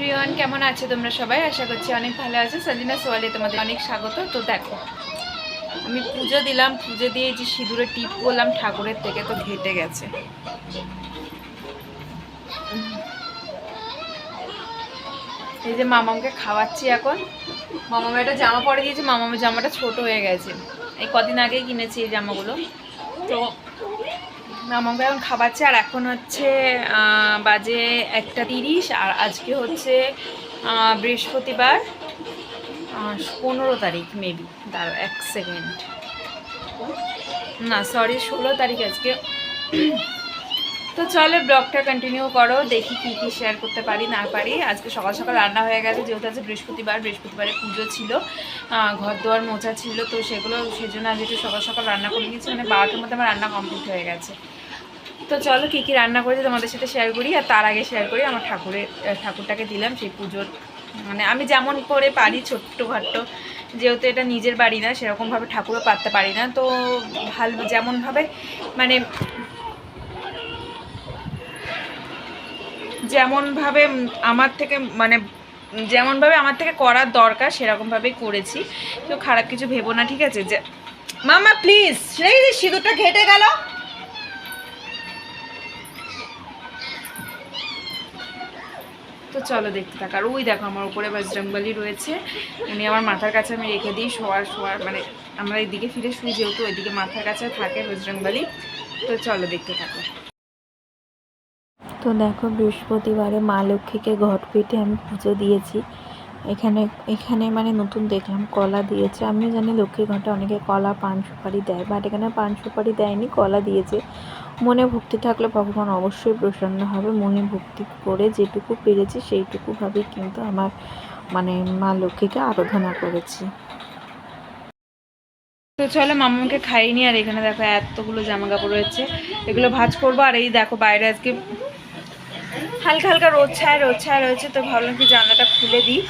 Everyone, কেমন আছো তোমরা সবাই? আশা করছি অনেক ভালো আছো। সলিনা সোয়ালে তোমাদের অনেক স্বাগত। তো দেখো, আমি পুজো দিলাম। পুজো দিয়ে যে সিঁদুরে টিপ করলাম ঠাকুরের থেকে, তো ঘেটে গেছে। এই যে মামামকে খাওয়াচ্ছি এখন। মামাম একটা জামা পরে দিয়েছে মামামের জামাটা ছোট হয়ে গেছে। এই কদিন আগেই কিনেছি এই জামাগুলো। তো মামাকে এখন খাওয়াচ্ছে আর এখন হচ্ছে বাজে একটা তিরিশ, আর আজকে হচ্ছে বৃহস্পতিবার পনেরো তারিখ মেবি দাঁড়ো এক সেকেন্ড না সরি ষোলো তারিখ আজকে। তো চলো ব্লগটা কন্টিনিউ করো, দেখি কি কি শেয়ার করতে পারি, না পারি। আজকে সকাল সকাল রান্না হয়ে গেছে, যেহেতু আজকে বৃহস্পতিবার, বৃহস্পতিবারে পুজো ছিল ঘর দুয়ার মোচা ছিল, তো সেগুলো, সেজন্য আজ একটু সকাল সকাল রান্না করে নিয়েছি মানে বারোটার মধ্যে আমার রান্না কমপ্লিট হয়ে গেছে। তো চলো কী কী রান্না করেছি তোমাদের সাথে শেয়ার করি আর তার আগে শেয়ার করি। আমার ঠাকুরের ঠাকুরটাকে দিলাম সেই পুজোর। মানে আমি যেমন করে পারি ছোট্ট খাট্ট, যেহেতু এটা নিজের বাড়ি না, সেরকমভাবে ঠাকুরও পাততে পারি না। তো ভালো যেমনভাবে মানে যেমনভাবে আমার থেকে মানে যেমনভাবে আমার থেকে করার দরকার, সেরকমভাবেই করেছি। তো খারাপ কিছু ভেবো না, ঠিক আছে? যে মামা প্লিজ সেই সিঁদুরটা ঘেটে গেল। তো চলো দেখতে থাক। আর ওই দেখো আমার উপরে বজরংবলী রয়েছে। উনি আমার মাথার কাছে আমি রেখে দিই, শোয়ার শোয়ার মানে আমরা এদিকে ফিরে শুই যেহেতু ওইদিকে মাথার কাছে থাকে বজরংবলী তো চলো দেখতে থাকো। তো দেখো বৃহস্পতিবারে মা লক্ষ্মীকে ঘট পেটে আমি পুজো দিয়েছি। এখানে এখানে মানে নতুন দেখলাম, কলা দিয়েছে। আমিও জানি লক্ষ্মীর ঘটে অনেকে কলা, পান সুপারি দেয় বাট এখানে পান সুপারি দেয়নি, কলা দিয়েছে। মনে ভক্তি থাকলে ভগবান অবশ্যই প্রসন্ন হবে। মনে ভক্তি করে যেটুকু পেরেছি, সেইটুকুভাবেই কিন্তু আমার মানে মা লক্ষ্মীকে আরাধনা করেছি। তো চলো মামাকে খাইনি আর এখানে দেখো এতগুলো জামা কাপড় রয়েছে। এগুলো ভাজ করব, আর এই দেখো বাইরে আজকে হালকা হালকা রোদ ছায় রোদ ছায় রয়েছে, তো ভাবলাম কি জানলাটা খুলে দিই।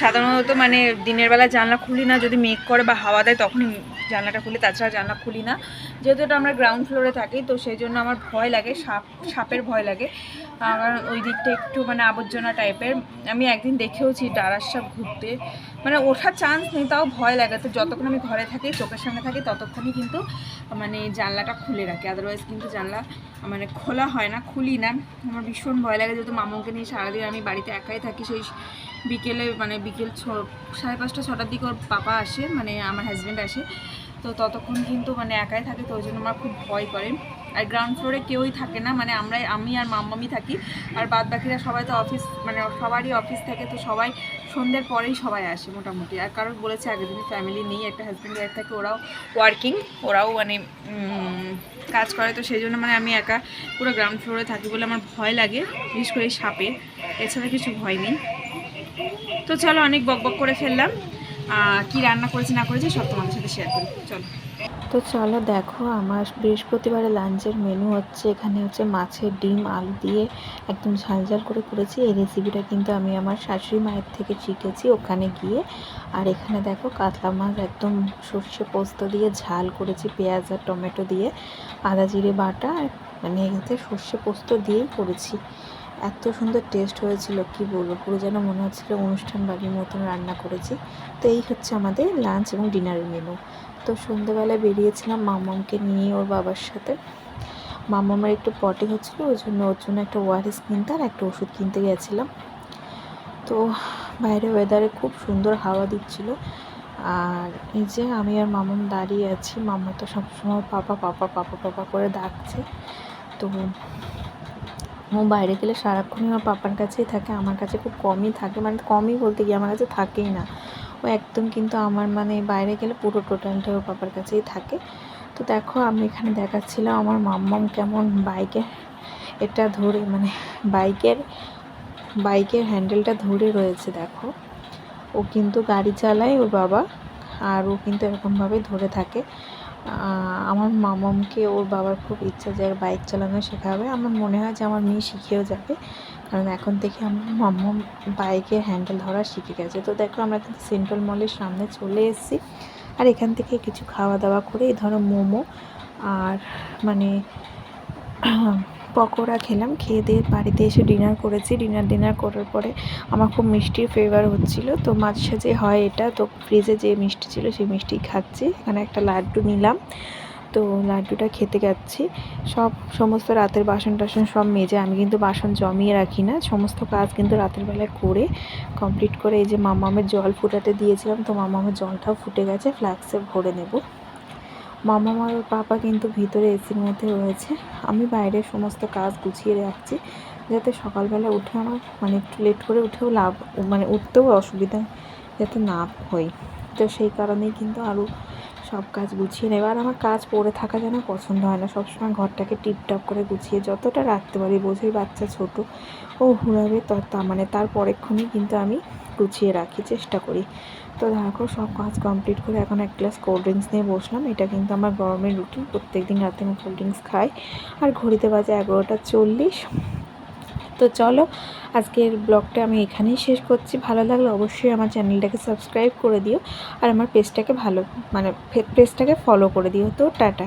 সাধারণত মানে দিনের বেলা জানলা খুলি না, যদি মেঘ করে বা হাওয়া দেয় তখনই জানলাটা খুলি, তাছাড়া জানলা খুলি না। যেহেতু এটা আমরা গ্রাউন্ড ফ্লোরে থাকি, তো সেই জন্য আমার ভয় লাগে, সাপ, সাপের ভয় লাগে। কারণ ওই দিকটা একটু মানে আবর্জনা টাইপের। আমি একদিন দেখেওছি ডারার সাপ ঘুরতে। মানে ওঠার চান্স নেই, তাও ভয় লাগে। তো যতক্ষণ আমি ঘরে থাকি, চোখের সামনে থাকি, ততক্ষণই কিন্তু মানে জানলাটা খুলে রাখি। আদারওয়াইজ কিন্তু জানলা মানে খোলা হয় না, খুলি না। আমার ভীষণ ভয় লাগে যেহেতু মামুকে নিয়ে সারাদিন আমি বাড়িতে একাই থাকি। সেই বিকেলে মানে বিকেল ছ, সাড়ে পাঁচটা, ছটার দিকে ওর পাপা আসে মানে আমার হাজব্যান্ড আসে। তো ততক্ষণ কিন্তু মানে একাই থাকে, তো ওই জন্য আমার খুব ভয় করে। আর গ্রাউন্ড ফ্লোরে কেউই থাকে না মানে আমরা আমি আর মাম্মামি থাকি। আর বাদ বাকিরা সবাই তো অফিস মানে সবারই অফিস থাকে, তো সবাই সন্ধ্যের পরেই সবাই আসে মোটামুটি। আর কারোর বলেছে আগের দিন ফ্যামিলি নেই, একটা হাজব্যান্ড ওয়াইফ থাকে, ওরাও ওয়ার্কিং ওরাও মানে কাজ করে, তো সেই জন্য মানে আমি একা পুরো গ্রাউন্ড ফ্লোরে থাকি বলে আমার ভয় লাগে, বিশেষ করে সাপে। এছাড়া কিছু ভয় নেই। তো চলো অনেক বক বক করে ফেললাম। কি রান্না করেছি, না করেছি, সব তোমাদের সাথে শেয়ার করি। চলো। তো চলো দেখো, আমার বৃহস্পতিবারে লাঞ্চের মেনু হচ্ছে, এখানে হচ্ছে মাছের ডিম, আলু দিয়ে একদম ঝাল ঝাল করে করেছি। এই রেসিপিটা কিন্তু আমি আমার শাশুড়ি মায়ের থেকে শিখেছি ওখানে গিয়ে। আর এখানে দেখো, কাতলা মাছ একদম সর্ষে পোস্ত দিয়ে ঝাল করেছি, পেঁয়াজ আর টমেটো দিয়ে, আদা জিরে বাটা, আর মানে এতে সর্ষে পোস্ত দিয়েই করেছি। এত সুন্দর টেস্ট হয়েছিল, কি বলব? পুরো যেন মনে হচ্ছিল অনুষ্ঠান বাড়ির মতন রান্না করেছি। তো এই হচ্ছে আমাদের লাঞ্চ এবং ডিনারের মেনু তো সন্ধেবেলায় বেরিয়েছিলাম মামামকে নিয়ে ওর বাবার সাথে। মামামের একটু পটি হচ্ছিল, ওই জন্য ওর জন্য একটা ওয়ারেস কিনতে আর একটা ওষুধ কিনতে গেছিলাম। তো বাইরে ওয়েদারে খুব সুন্দর হাওয়া দিচ্ছিল। আর এই যে আমি আর মামাম দাঁড়িয়ে আছি, মামা তো সবসময় পাপা পাপা পাপা পাপা করে ডাকছে। তো ও বাইরে গেলে সারাক্ষণই আমার পাপার কাছেই থাকে, আমার কাছে খুব কমই থাকে মানে কমই বলতে গিয়ে আমার কাছে থাকেই না। ও একদম কিন্তু আমার মানে বাইরে গেলে পুরো টোটালটা ওর পাপার কাছেই থাকে। তো দেখো, আমি এখানে দেখাচ্ছিলাম আমার মাম্মাম কেমন বাইকে, এটা ধরে মানে বাইকের বাইকের হ্যান্ডেলটা ধরে রয়েছে, দেখো। ও কিন্তু গাড়ি চালায় ওর বাবা, আর ও কিন্তু এরকমভাবে ধরে থাকে। আমার মামামকে ওর বাবার খুব ইচ্ছা যে বাইক চালানো শেখাবে। আমার মনে হয় যে আমার মেয়ে শিখেও যাবে। কারণ এখন থেকে আমার মামম বাইকে হ্যান্ডেল ধরা শিখে গেছে। তো দেখো, আমরা কিন্তু সেন্ট্রাল মলের সামনে চলে এসেছি। আর এখান থেকে কিছু খাওয়া দাওয়া করে এই ধরো মোমো। আর মানে পকোড়া খেলাম, খেয়ে দিয়ে বাড়িতে এসে ডিনার করেছি। ডিনার ডিনার করার পরে আমার খুব মিষ্টির ফ্লেভার হচ্ছিল। তো মাঝে সাঝে হয় এটা, তো ফ্রিজে যে মিষ্টি ছিল সেই মিষ্টি খাচ্ছি। এখানে একটা লাড্ডু নিলাম। তো লাড্ডুটা খেতে যাচ্ছি। সব সমস্ত রাতের বাসন টাসন সব মেজে, আমি কিন্তু বাসন জমিয়ে রাখি না। সমস্ত কাজ কিন্তু রাতের বেলায় করে কমপ্লিট করে এই যে মামামের জল ফুটাতে দিয়েছিলাম। তো মামামের জলটাও ফুটে গেছে ফ্লাক্সে ভরে নেব। মামাম আর ওর পাপা কিন্তু ভিতরে এসির মধ্যে রয়েছে। আমি বাইরের সমস্ত কাজ গুছিয়ে রাখছি, যাতে সকালবেলা উঠে আমার মানে একটু লেট করে উঠেও লাভ মানে উঠতেও অসুবিধা যাতে না হয়। তো সেই কারণেই কিন্তু আরও সব কাজ গুছিয়ে নেব। আর আমার কাজ পড়ে থাকা যেন পছন্দ হয় না, সবসময় ঘরটাকে টিপটপ করে গুছিয়ে যতটা রাখতে পারি, বোঝাই বাচ্চা ছোট, ও ঘুরাবে তত মানে তার পরেক্ষণই কিন্তু আমি গুছিয়ে রাখি, চেষ্টা করি। তো দেখো, সব কাজ কমপ্লিট করে এখন এক গ্লাস কোল্ড ড্রিঙ্কস নিয়ে বসলাম। এটা কিন্তু আমার গরমের রুটিন প্রত্যেক দিন রাতে আমি কোল্ড ড্রিঙ্কস খাই। আর ঘড়িতে বাজে এগারোটা চল্লিশ। তো চলো, আজকের ব্লগটা আমি এখানেই শেষ করছি। ভালো লাগলে অবশ্যই আমার চ্যানেলটাকে সাবস্ক্রাইব করে দিও। আর আমার পেজটাকে ভালো মানে পেজটাকে ফলো করে দিও। তো টাটা।